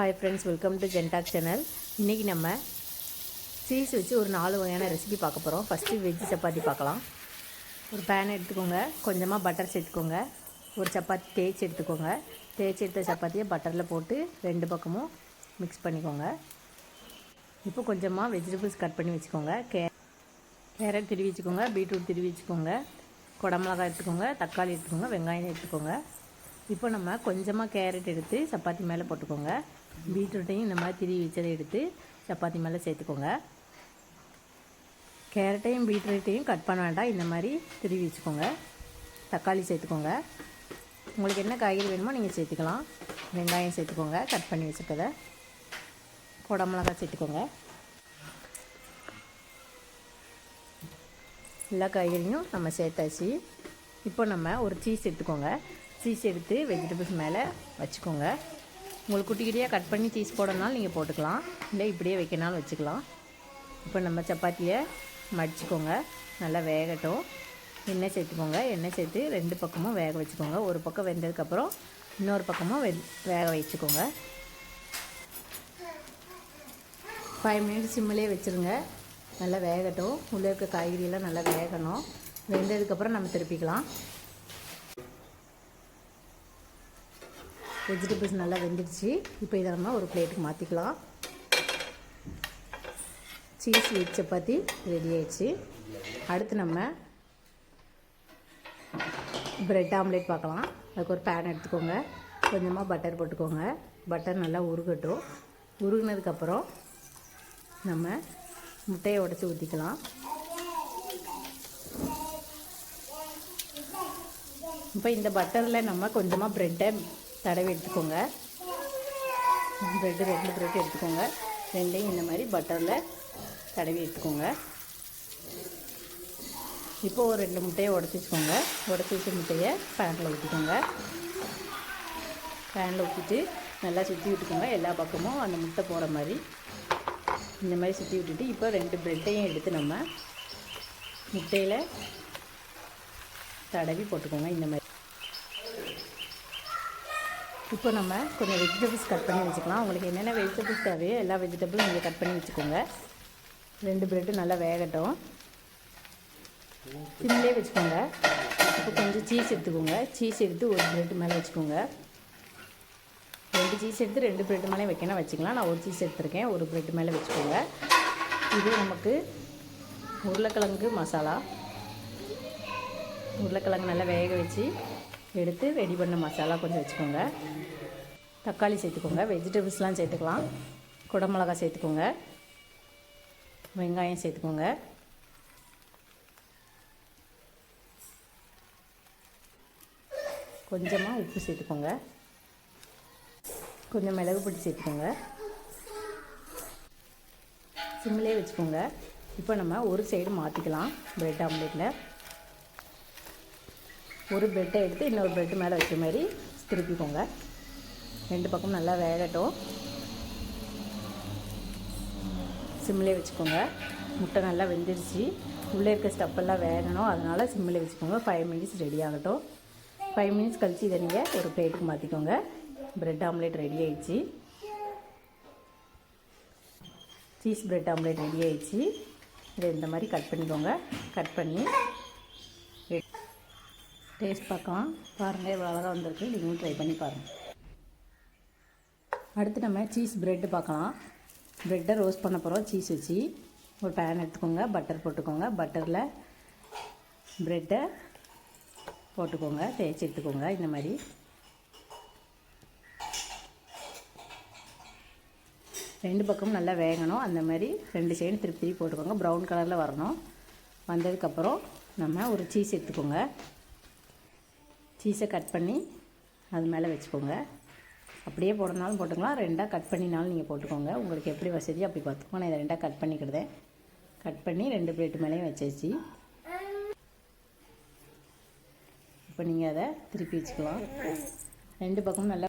Hi friends welcome to ஜென்டாக் channel இன்றைக்கி நம்ம சீஸ் வச்சு ஒரு நாலு வகையான ரெசிபி பார்க்க போகிறோம் ஃபஸ்ட்டு வெஜ் சப்பாத்தி பார்க்கலாம். ஒரு பேன் எடுத்துக்கோங்க. கொஞ்சமாக பட்டர் சேர்த்துக்கோங்க. ஒரு சப்பாத்தி தேய்ச்சி எடுத்துக்கோங்க. தேய்ச்சி எடுத்த சப்பாத்தியை பட்டரில் போட்டு ரெண்டு பக்கமும் மிக்ஸ் பண்ணிக்கோங்க. இப்போ கொஞ்சமாக வெஜிடபிள்ஸ் கட் பண்ணி வச்சுக்கோங்க. கே கேரட் திருவி வச்சுக்கோங்க. பீட்ரூட் திருவி வச்சுக்கோங்க. குடமிளகாய் எடுத்துக்கோங்க. தக்காளி எடுத்துக்கோங்க. வெங்காயம் எடுத்துக்கோங்க. இப்போ நம்ம கொஞ்சமாக கேரட் எடுத்து சப்பாத்தி மேலே போட்டுக்கோங்க. பீட்ரூட்டையும் இந்த மாதிரி திருவி வச்சதை எடுத்து சப்பாத்தி மேலே சேர்த்துக்கோங்க. கேரட்டையும் பீட்ரூட்டையும் கட் பண்ண வேண்டாம். இந்த மாதிரி திருவி வச்சுக்கோங்க. தக்காளி சேர்த்துக்கோங்க. உங்களுக்கு என்ன காய்கறி வேணுமோ நீங்கள் சேர்த்துக்கலாம். வெங்காயம் சேர்த்துக்கோங்க. கட் பண்ணி வச்சுக்கதை குடமிளகா சேர்த்துக்கோங்க. எல்லா காய்கறியும் நம்ம சேர்த்தாச்சு. இப்போ நம்ம ஒரு சீஸ் எடுத்துக்கோங்க. சீஸ் எடுத்து வெஜிடபிள்ஸ் மேலே வச்சுக்கோங்க. உங்களுக்கு குட்டி குட்டியாக கட் பண்ணி சீஸ் போடணும்னாலும் நீங்கள் போட்டுக்கலாம். இல்லை இப்படியே வைக்கனாலும் வச்சுக்கலாம். இப்போ நம்ம சப்பாத்தியை மடிச்சுக்கோங்க. நல்லா வேகட்டும். எண்ணெய் சேர்த்துக்கோங்க. எண்ணெய் சேர்த்து ரெண்டு பக்கமும் வேக வச்சுக்கோங்க. ஒரு பக்கம் வெந்ததுக்கப்புறம் இன்னொரு பக்கமும் வெ வேக வச்சுக்கோங்க. ஃபைவ் மினிட்ஸ் சிம்மிலே வச்சுருங்க. நல்லா வேகட்டும். உள்ளே இருக்க காய்கறியெல்லாம் நல்லா வேகணும். வெந்ததுக்கப்புறம் நம்ம திருப்பிக்கலாம். வெஜிடபிள்ஸ் நல்லா வெந்துடுச்சு. இப்போ இதை நம்ம ஒரு பிளேட்டுக்கு மாற்றிக்கலாம் சீஸ் வெஜ் சப்பாத்தி ரெடி ஆயிடுச்சு. அடுத்து நம்ம ப்ரெட் ஆம்லேட் பார்க்கலாம். அதுக்கு ஒரு பேன் எடுத்துக்கோங்க. கொஞ்சமாக பட்டர் போட்டுக்கோங்க. பட்டர் நல்லா உருகட்டும். உருகினதுக்கப்புறம் நம்ம முட்டையை உடச்சி ஊற்றிக்கலாம் இப்போ இந்த பட்டரில் நம்ம கொஞ்சமாக ப்ரெட்டை தடவி எடுத்துக்கோங்க. ப்ரெட்டு ரெண்டு ப்ரெட் எடுத்துக்கோங்க. ரெண்டையும் இந்த மாதிரி பட்டரில் தடவி எடுத்துக்கோங்க. இப்போ ஒரு ரெண்டு முட்டையை உடச்சி வச்சுக்கோங்க. உடச்சி வச்ச முட்டையை பேனில் ஊற்றிக்கோங்க பேனில் ஊற்றிட்டு நல்லா சுற்றி விட்டுக்கோங்க. எல்லா பக்கமும் அந்த முட்டை போகிற மாதிரி. இந்த மாதிரி சுற்றி விட்டுட்டு இப்போ ரெண்டு ப்ரெட்டையும் எடுத்து நம்ம முட்டையில் தடவி போட்டுக்கோங்க. இந்த மாதிரி இப்போ நம்ம கொஞ்சம் வெஜிடபிள்ஸ் கட் பண்ணி வச்சுக்கலாம். உங்களுக்கு என்னென்ன வெஜிடபிள்ஸ் தேவையோ எல்லா வெஜிடபிளும் நீங்கள் கட் பண்ணி வச்சுக்கோங்க. ரெண்டு ப்ரெட்டு நல்லா வேகட்டும். சிம்லேயே வச்சுக்கோங்க. இப்போ கொஞ்சம் சீஸ் எடுத்துக்கோங்க. சீஸ் எடுத்து ஒரு ப்ரெட்டு மேலே வச்சுக்கோங்க. ரெண்டு சீஸ் எடுத்து ரெண்டு ப்ரெட் மேலே வைக்கணும். வச்சுக்கலாம். நான் ஒரு சீஸ் எடுத்திருக்கேன். ஒரு ப்ரெட் மேலே வச்சுக்கோங்க. இது நமக்கு உருளைக்கிழங்கு மசாலா. உருளைக்கிழங்கு நல்லா வேக வச்சு எடுத்து ரெடி பண்ண மசாலா கொஞ்சம் வச்சுக்கோங்க. தக்காளி சேர்த்துக்கோங்க. வெஜிடபிள்ஸ்லாம் சேர்த்துக்கலாம். குடமிளகா சேர்த்துக்கோங்க. வெங்காயம் சேர்த்துக்கோங்க. கொஞ்சமாக உப்பு சேர்த்துக்கோங்க. கொஞ்சம் மிளகு பொடி சேர்த்துக்கோங்க. சிம்மிலே வச்சுக்கோங்க. இப்போ நம்ம ஒரு சைடு மாற்றிக்கலாம் ப்ரெட் ஆம்லேட்டில் ஒரு பெட்டை எடுத்து இன்னொரு பெட்டு மேலே வைக்கிற மாதிரி திருப்பிக்கோங்க. ரெண்டு பக்கம் நல்லா வேகட்டும். சிம்மிலே வச்சுக்கோங்க. முட்டை நல்லா வெந்துருச்சு. உள்ளே இருக்க ஸ்டப்பெல்லாம் வேகணும். அதனால் சிம்மில் வச்சுக்கோங்க. ஃபைவ் மினிட்ஸ் ரெடி ஆகட்டும். ஃபைவ் மினிட்ஸ் கழிச்சு இதை நீங்கள் ஒரு பிளேட்டுக்கு மாற்றிக்கோங்க ப்ரெட் ஆம்லேட் ரெடி ஆயிடுச்சு. சீஸ் ப்ரெட் ஆம்லேட் ரெடி ஆயிடுச்சு. இதை இந்த மாதிரி கட் பண்ணிக்கோங்க. கட் பண்ணி டேஸ்ட் பார்க்கலாம் பாருங்கள் இவ்வளோ அழகாக வந்திருக்கு. நீங்களும் ட்ரை பண்ணி பாருங்கள் அடுத்து நம்ம சீஸ் ப்ரெட்டு பார்க்கலாம். ப்ரெட்டை ரோஸ்ட் பண்ண போகிறோம் சீஸ் வச்சு. ஒரு பேன் எடுத்துக்கோங்க பட்டர் போட்டுக்கோங்க. பட்டரில் ப்ரெட்டை போட்டுக்கோங்க தேய்ச்சி எடுத்துக்கோங்க. இந்த மாதிரி. ரெண்டு பக்கமும் நல்லா வேகணும். அந்த மாதிரி ரெண்டு சைடு திருப்பி திருப்பி போட்டுக்கோங்க. ப்ரௌன் கலரில் வரணும். வந்ததுக்கப்புறம் நம்ம ஒரு சீஸ் எடுத்துக்கோங்க. சீஸை கட் பண்ணி அது மேலே வச்சுக்கோங்க. அப்படியே போடனாலும் போட்டுக்கலாம். ரெண்டாக கட் பண்ணினாலும் நீங்கள் போட்டுக்கோங்க. உங்களுக்கு எப்படி வசதியோ அப்படி பார்த்துக்கோங்க. நான் இதை ரெண்டாக கட் பண்ணிக்கிடுதேன் கட் பண்ணி ரெண்டு பிளேட்டு மேலேயும் வச்சாச்சு. இப்போ நீங்கள் அதை திருப்பி வச்சுக்கலாம். ரெண்டு பக்கமும் நல்லா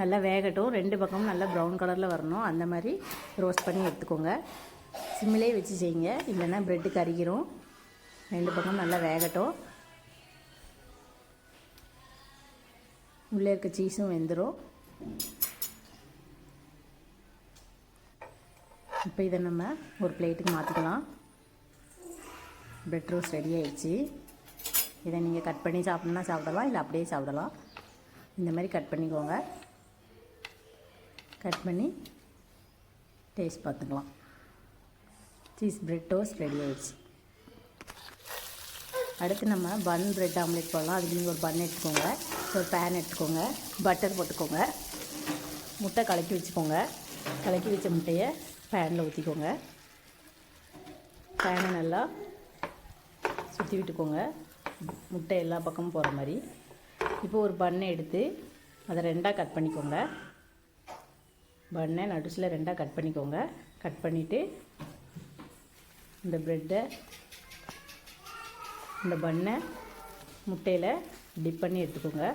நல்லா வேகட்டும். ரெண்டு பக்கமும் நல்லா ப்ரௌன் கலரில் வரணும். அந்த மாதிரி ரோஸ்ட் பண்ணி எடுத்துக்கோங்க. சிம்மிலே வச்சு செய்யுங்க. இல்லைன்னா ப்ரெட்டு கறிக்கிறோம் ரெண்டு பக்கம் நல்லா வேகட்டும். உள்ளே இருக்க சீஸும் வெந்துடும் இப்போ இதை நம்ம ஒரு பிளேட்டுக்கு மாற்றிக்கலாம் பிரெட் ரோஸ் ரெடி ஆயிடுச்சு. இதை நீங்கள் கட் பண்ணி சாப்பிட்ணுன்னா சாப்பிடலாம் இல்லை அப்படியே சாப்பிடலாம். இந்த மாதிரி கட் பண்ணிக்கோங்க. கட் பண்ணி டேஸ்ட் பார்த்துக்கலாம். சீஸ் பிரெட் டோஸ்ட் ரெடி ஆயிடுச்சு. அடுத்து நம்ம பன் பிரெட் ஆம்லேட் போடலாம். அதுக்கு நீங்கள் ஒரு பன் எடுத்துக்கோங்க. ஒரு பேன் எடுத்துக்கோங்க பட்டர் போட்டுக்கோங்க. முட்டை கலக்கி வச்சுக்கோங்க. கலக்கி வச்ச முட்டையை பேனில் ஊற்றிக்கோங்க பேனை நல்லா சுற்றி விட்டுக்கோங்க. முட்டை எல்லா பக்கமும் போகிற மாதிரி. இப்போ ஒரு பண்ணை எடுத்து அதை ரெண்டாக கட் பண்ணிக்கோங்க. பண்ணை நடுசில் ரெண்டாக கட் பண்ணிக்கோங்க. கட் பண்ணிவிட்டு இந்த ப்ரெட்டை இந்த பண்ணை முட்டையில் டிப் பண்ணி எடுத்துக்கோங்க.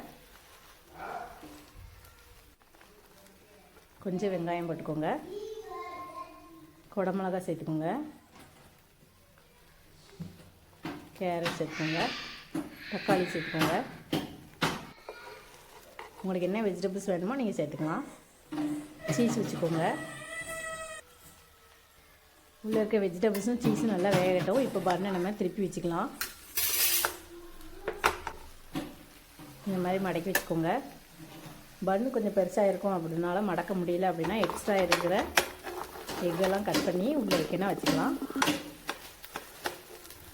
கொஞ்சம் வெங்காயம் போட்டுக்கோங்க. குடமிளகா சேர்த்துக்கோங்க. கேரட் சேர்த்துக்கோங்க. தக்காளி சேர்த்துக்கோங்க. உங்களுக்கு என்ன வெஜிடபிள்ஸ் வேணுமோ நீங்கள் சேர்த்துக்கலாம். சீஸ் வச்சுக்கோங்க. உள்ளே இருக்க வெஜிடபிள்ஸும் சீஸும் நல்லா வேகட்டும். இப்போ பண்ணை நம்ம திருப்பி வச்சுக்கலாம். இந்த மாதிரி மடக்கி வச்சுக்கோங்க. பன்னு கொஞ்சம் பெருசாக இருக்கும் அப்படின்னால மடக்க முடியல அப்படின்னா எக்ஸ்ட்ரா இருக்கிற எக்கெல்லாம் கட் பண்ணி உள்ளே வைக்கணும் வச்சுக்கலாம்.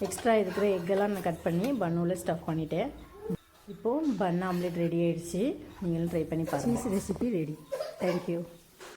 எக்ஸ்ட்ரா இருக்கிற எக்கெல்லாம் நான் கட் பண்ணி பன்னுள்ள ஸ்டஃப் பண்ணிட்டேன். இப்போது பன் ஆம்லேட் ரெடி ஆயிடுச்சு. நீங்களும் ட்ரை பண்ணி பாருங்கள் சீஸ் ரெசிபி ரெடி தேங்க்யூ